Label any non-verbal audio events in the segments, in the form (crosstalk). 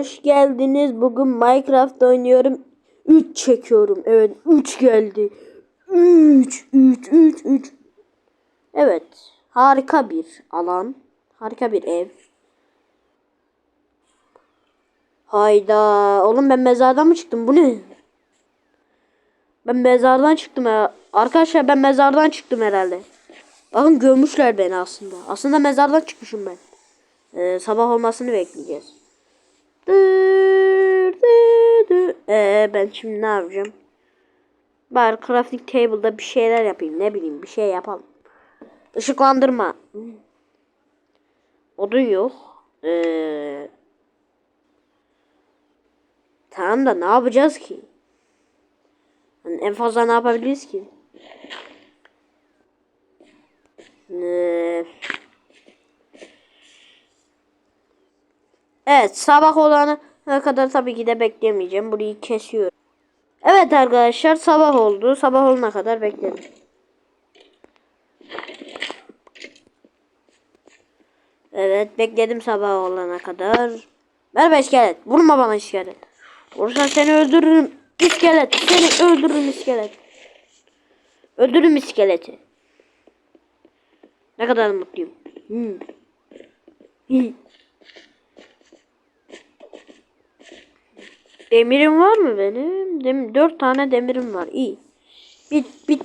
Hoş geldiniz. Bugün Minecraft oynuyorum. 3 çekiyorum. Evet 3 geldi. 3 3 3 3. Evet. Harika bir alan. Harika bir ev. Hayda. Oğlum ben mezardan mı çıktım? Bu ne? Ben mezardan çıktım ya. Arkadaşlar ben mezardan çıktım herhalde. Bakın görmüşler beni aslında. Aslında mezardan çıkmışım ben. Ee, sabah olmasını bekleyeceğiz. Ee, ben şimdi ne yapacağım? Bari crafting table'da bir şeyler yapayım. Ne bileyim bir şey yapalım. Işıklandırma. Odun yok. Ee, tamam da ne yapacağız ki? Yani en fazla ne yapabiliriz ki? Ee, Evet sabah olana kadar tabii ki de beklemeyeceğim. Burayı kesiyorum. Evet arkadaşlar sabah oldu. Sabah olana kadar bekledim. Evet bekledim sabah olana kadar. Merhaba iskelet. Vurma bana iskelet. Vurursan seni öldürürüm. İskelet. Seni öldürürüm iskelet. Öldürürüm iskeleti. Ne kadar mutluyum. Hmm. Demirim var mı benim? Dem dört tane demirim var. İyi. Bir, bir,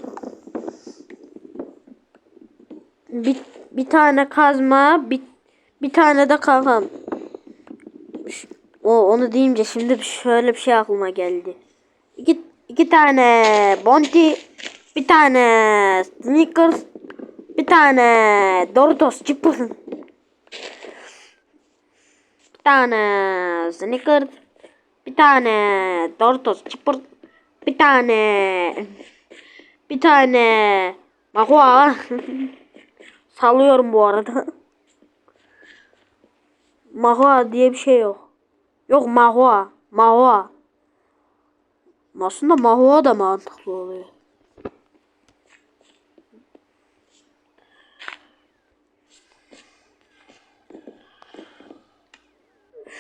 bir, bir tane kazma, bir, bir tane de kalkan. O onu deyince şimdi şöyle bir şey aklıma geldi. İki, iki tane Bounty, bir tane Snickers, bir tane Doritos Chipper. (laughs) Bir tane Snickers, bir tane Doritos Chipper, bir tane bir tane Mahua. (laughs) Salıyorum bu arada. Mahua diye bir şey yok. Yok Mahua. Mahua. Aslında Mahua da mantıklı oluyor.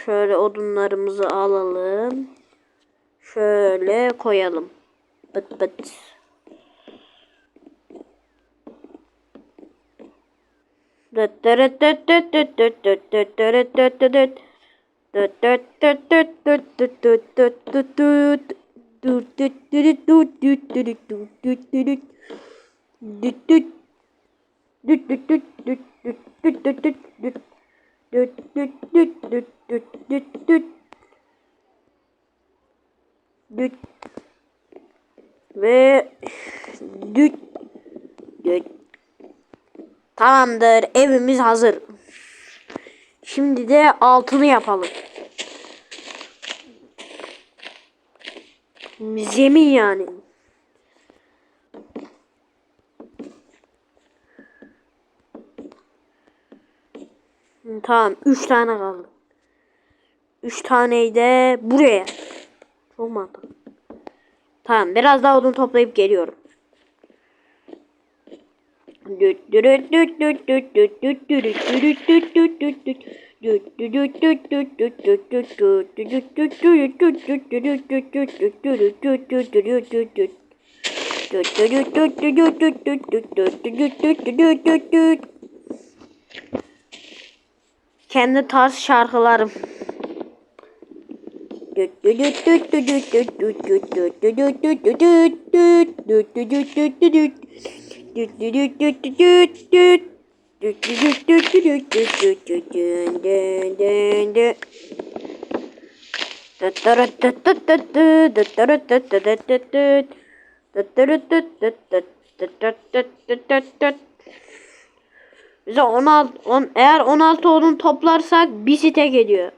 Şöyle odunlarımızı alalım. Şöyle koyalım. Bıt bıt. Düt. Ve düt. Düt. Tamamdır. Evimiz hazır. Şimdi de altını yapalım. Zemin yani. Tamam. Üç tane kaldı. Üç taneyi de buraya. Çok mantıklı. Tamam. Biraz daha odun toplayıp geliyorum. Kendi tarz şarkılarım. (laughs) Bize 16 on, eğer 16 odun toplarsak bir site geliyor.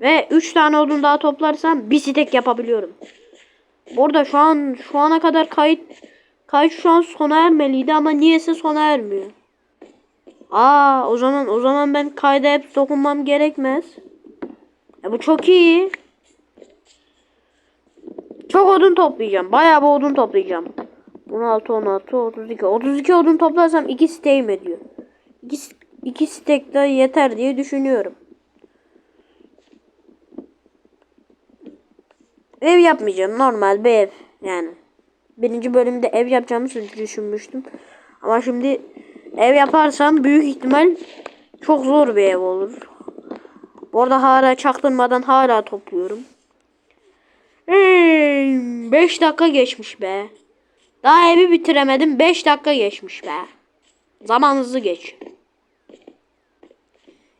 Ve 3 tane odun daha toplarsam bir stek yapabiliyorum. Burada şu an şu ana kadar kayıt kayıt şu an sona ermeliydi ama niyeyse sona ermiyor. Aa o zaman o zaman ben kayda hep dokunmam gerekmez. E bu çok iyi. Çok odun toplayacağım. Bayağı bir odun toplayacağım. 16, 16, 32. 32 odun toplarsam 2 steğim ediyor. 2, 2 stek de yeter diye düşünüyorum. Ev yapmayacağım. Normal bir ev. Yani. Birinci bölümde ev yapacağımı düşünmüştüm. Ama şimdi ev yaparsam büyük ihtimal çok zor bir ev olur. Bu arada hala çaktırmadan hala topluyorum. Hmm, 5 dakika geçmiş be. Daha evi bitiremedim. 5 dakika geçmiş be. Zaman hızlı geç.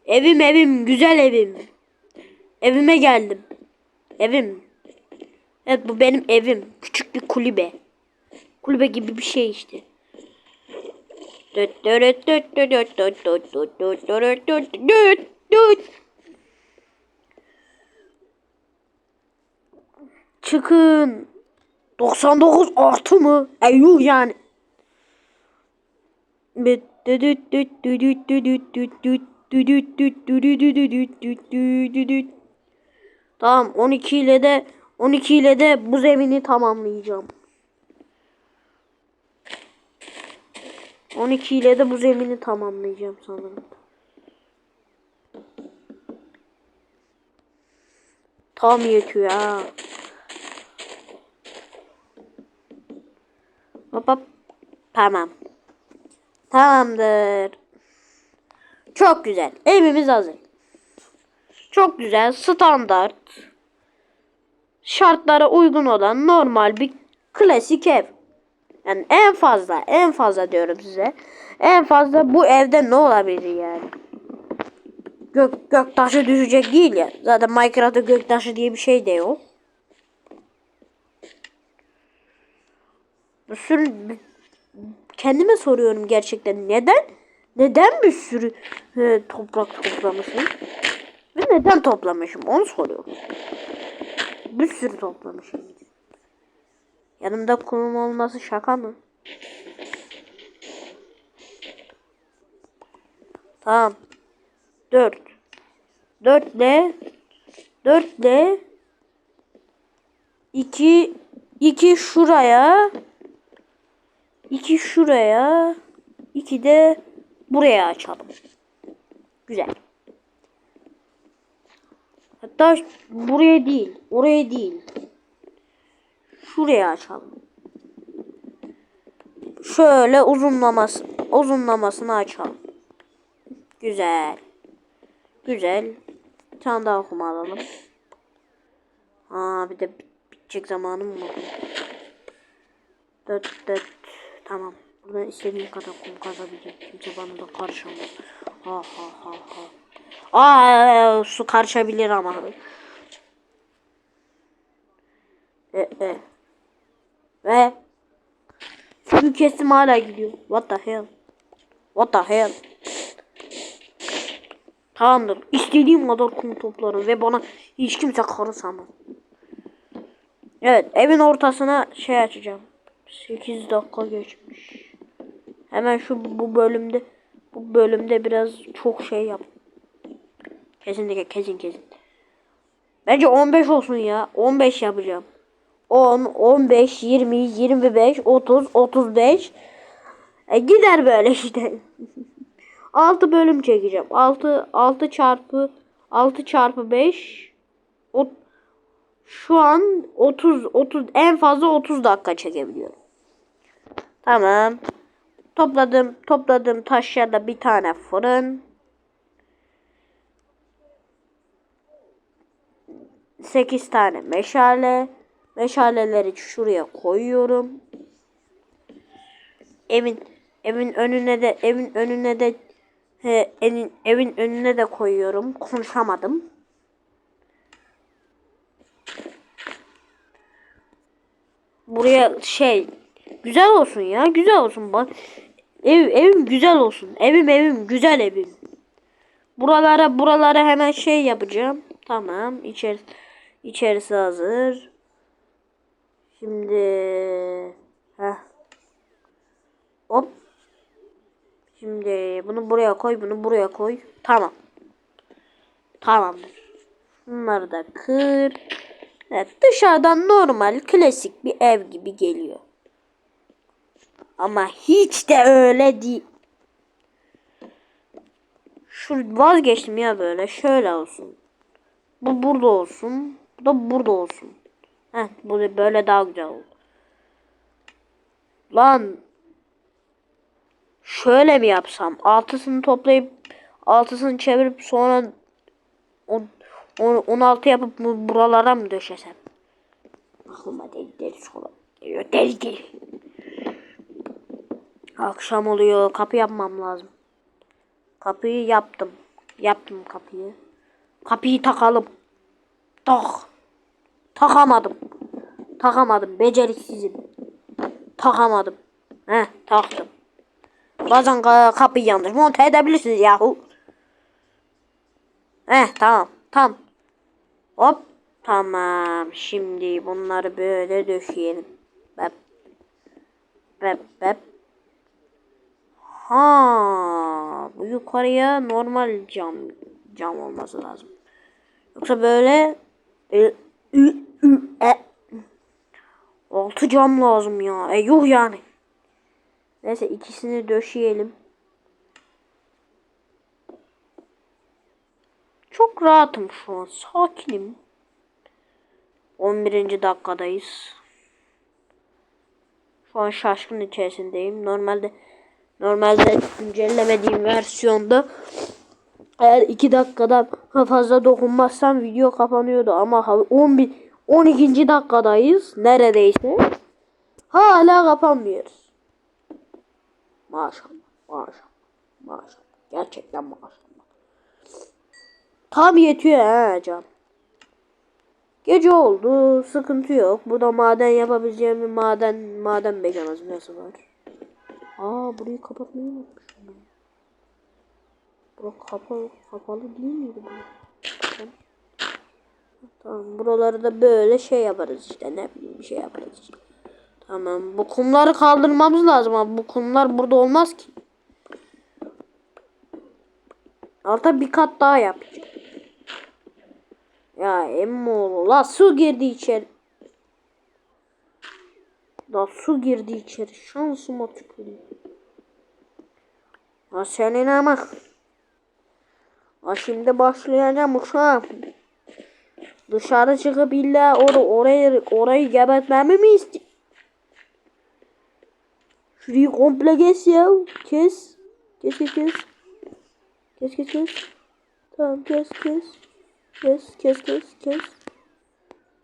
Evim evim güzel evim. Evime geldim. Evim. Evet bu benim evim. Küçük bir kulübe. Kulübe gibi bir şey işte. Çıkın. 99 artı mı? Eyyuh yani. Tamam 12 ile de 12 ile de bu zemini tamamlayacağım. 12 ile de bu zemini tamamlayacağım sanırım. Tam yetiyor ha. Hop hop. Tamam. Tamamdır. Çok güzel. Evimiz hazır. Çok güzel. Standart. Şartlara uygun olan normal bir klasik ev. Yani en fazla, en fazla diyorum size. En fazla bu evde ne olabilir yani? Gök, gök taşı düşecek değil ya. Zaten Minecraft'ta gök taşı diye bir şey de yok. Bir sürü kendime soruyorum gerçekten neden neden bir sürü e, toprak toplamışım ve neden toplamışım onu soruyorum. Bir sürü toplamışım. Yanımda kum olması şaka mı? Tamam. 4 4 ile 4 ile 2 2 şuraya 2 şuraya 2 de buraya açalım. Güzel. Hatta buraya değil, oraya değil. Şuraya açalım. Şöyle uzunlaması, uzunlamasını açalım. Güzel. Güzel. Bir tane daha okuma alalım. Aa bir de bit bitecek zamanım mı? Dört dört. Tamam. Buradan istediğim kadar kum kazabileceğim. Kimse bana da karışamaz. Ha ha ha ha. Aa su karışabilir ama. E e. Ve su kesim hala gidiyor. What the hell? What the hell? Tamamdır. İstediğim kadar kum toplarım ve bana hiç kimse karışamaz. Evet evin ortasına şey açacağım. 8 dakika geçmiş. Hemen şu bu bölümde bu bölümde biraz çok şey yap. Kesinlikle kesin kesin. Bence 15 olsun ya. 15 yapacağım. 10, 15, 20, 25, 30, 35. E gider böyle işte. (laughs) 6 bölüm çekeceğim. 6 6 çarpı 6 çarpı 5 o, şu an 30 30 en fazla 30 dakika çekebiliyorum. Tamam. Topladım topladım taşlarda bir tane fırın. 8 tane meşale. Meşaleleri şuraya koyuyorum. Evin evin önüne de evin önüne de he, evin, evin önüne de koyuyorum. Konuşamadım. Buraya şey güzel olsun ya. Güzel olsun bak. Ev evim güzel olsun. Evim evim güzel evim. Buralara buralara hemen şey yapacağım. Tamam. İçer içerisi hazır. Şimdi heh. Hop. Şimdi bunu buraya koy, bunu buraya koy. Tamam. Tamamdır. Bunları da kır. Evet, dışarıdan normal, klasik bir ev gibi geliyor. Ama hiç de öyle değil. Şu vazgeçtim ya böyle. Şöyle olsun. Bu burada olsun. Bu da burada olsun. Heh, bu böyle daha güzel oldu. Lan şöyle mi yapsam? Altısını toplayıp altısını çevirip sonra on, on, 16 yapıp bu buralara mı döşesem? Aklıma deli deli soru. Deli deli. Akşam oluyor. Kapı yapmam lazım. Kapıyı yaptım. Yaptım kapıyı. Kapıyı takalım. Tak. Takamadım. Takamadım. Beceriksizim. Takamadım. Heh taktım. Bazen ka- kapıyı yanlış monte edebilirsiniz yahu. Heh tamam. Tam. Hop. Tamam. Şimdi bunları böyle döşeyelim. Bep. Bep bep. Ha, bu yukarıya normal cam cam olması lazım. Yoksa böyle e, ü, e. altı cam lazım ya. E yuh yani. Neyse ikisini döşeyelim. Çok rahatım şu an. Sakinim. 11. dakikadayız. Şu an şaşkın içerisindeyim. Normalde normalde güncellemediğim versiyonda eğer 2 dakikadan fazla dokunmazsam video kapanıyordu ama 11 12. dakikadayız neredeyse. Hala kapanmıyoruz. Maşallah, maşallah, maşallah. Gerçekten maşallah. Tam yetiyor ha can. Gece oldu, sıkıntı yok. Bu da maden yapabileceğim bir maden maden mekanizması var. Aa burayı kapatmayı unutmuşum ben. Bura kapalı, kapalı değil miydi bu? Tamam. Buraları da böyle şey yaparız işte ne bileyim bir şey yaparız işte. Tamam bu kumları kaldırmamız lazım abi bu kumlar burada olmaz ki. Alta bir kat daha yapacağım. Ya emmoğlu la su girdi içeri. La su girdi içeri. Şansıma tüküreyim. Ha senin ama. Ha şimdi başlayacağım uçağım. Dışarı çıkıp illa or orayı orayı gebertmemi mi istiyor? Şurayı komple kes ya. Kes. Kes kes kes. Kes kes kes. Tamam kes kes. Kes kes kes kes.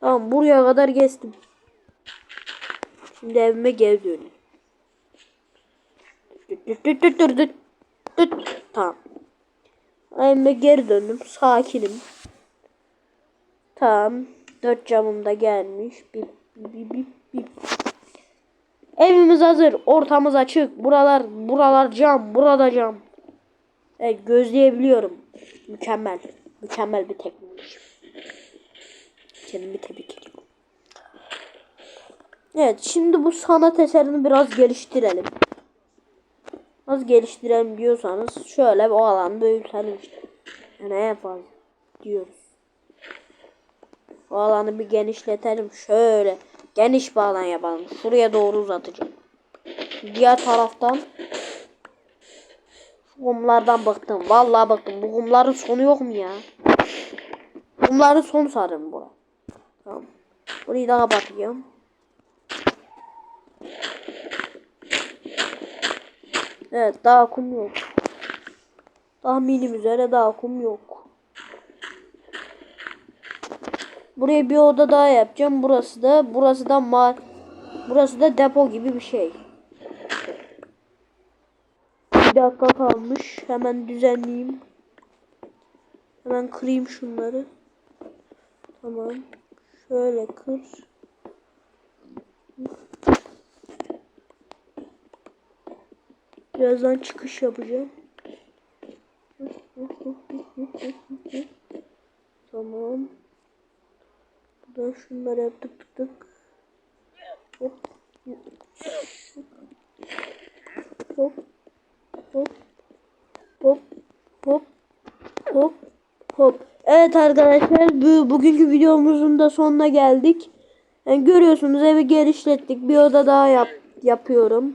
Tamam buraya kadar kestim. Şimdi evime geri. Düt. Tamam. Evime geri döndüm. Sakinim. Tamam. Dört camım da gelmiş. Bip bip bip bip. Evimiz hazır. Ortamız açık. Buralar buralar cam. Burada cam. Evet gözleyebiliyorum. Mükemmel. Mükemmel bir teknoloji. Kendimi tebrik ediyorum. Evet şimdi bu sanat eserini biraz geliştirelim. Nasıl geliştirelim diyorsanız şöyle o alanı büyütelim işte. En fazla diyoruz. O alanı bir genişletelim şöyle. Geniş bir alan yapalım. Şuraya doğru uzatacağım. Diğer taraftan şu kumlardan bıktım. Vallahi bıktım. Bu kumların sonu yok mu ya? Kumların sonu sarım bu. Tamam. Burayı da kapatıyorum. Evet daha kum yok. Tahminim üzere daha kum yok. Buraya bir oda daha yapacağım. Burası da burası da ma burası da depo gibi bir şey. Bir dakika kalmış. Hemen düzenleyeyim. Hemen kırayım şunları. Tamam. Şöyle kır. Birazdan çıkış yapacağım. Tamam. Buradan şunları yaptık tık tık. Hop. Hop. Hop. Hop. Hop. Hop. Hop. Evet arkadaşlar bu bugünkü videomuzun da sonuna geldik. Yani görüyorsunuz evi genişlettik. Bir oda daha yap yapıyorum.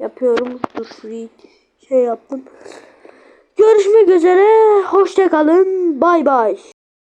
Yapıyorum. Dur şurayı şey yaptım. Görüşmek üzere. Hoşça kalın. Bay bay.